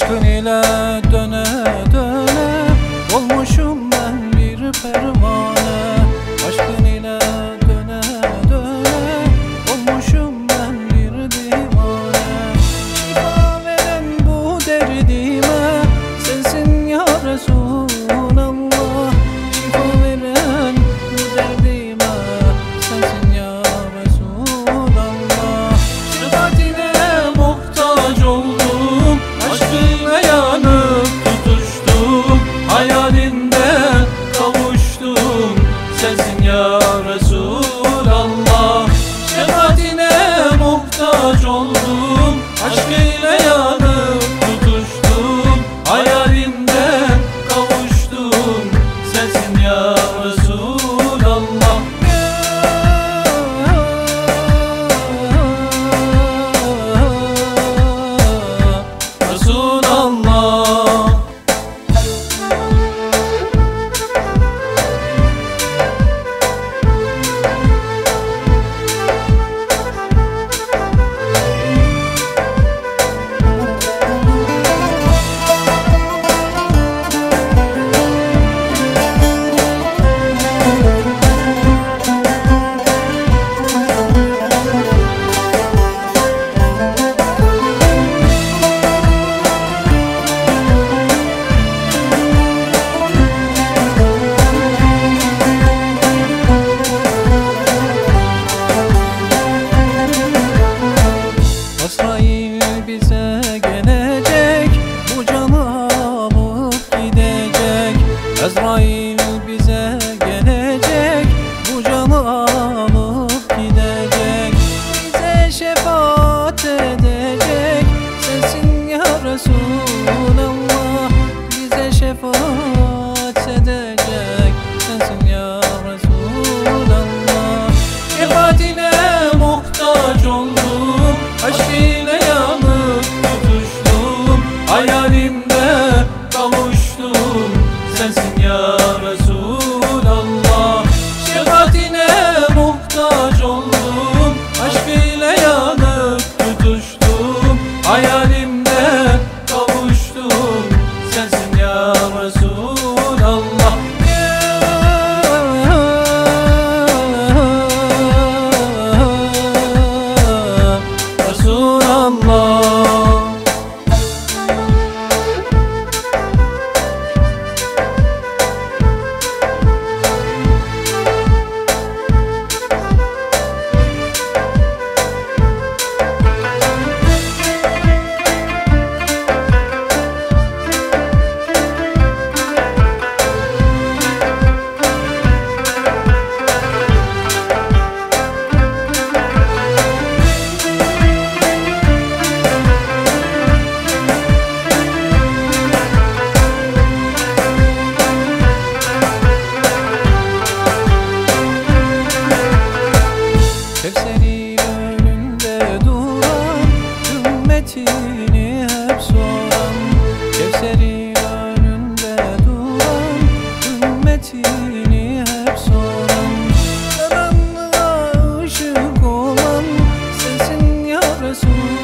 aşkın ile döner. Allah الله hasretini hep soran Karanlığa ışık olan sensin ya Resul.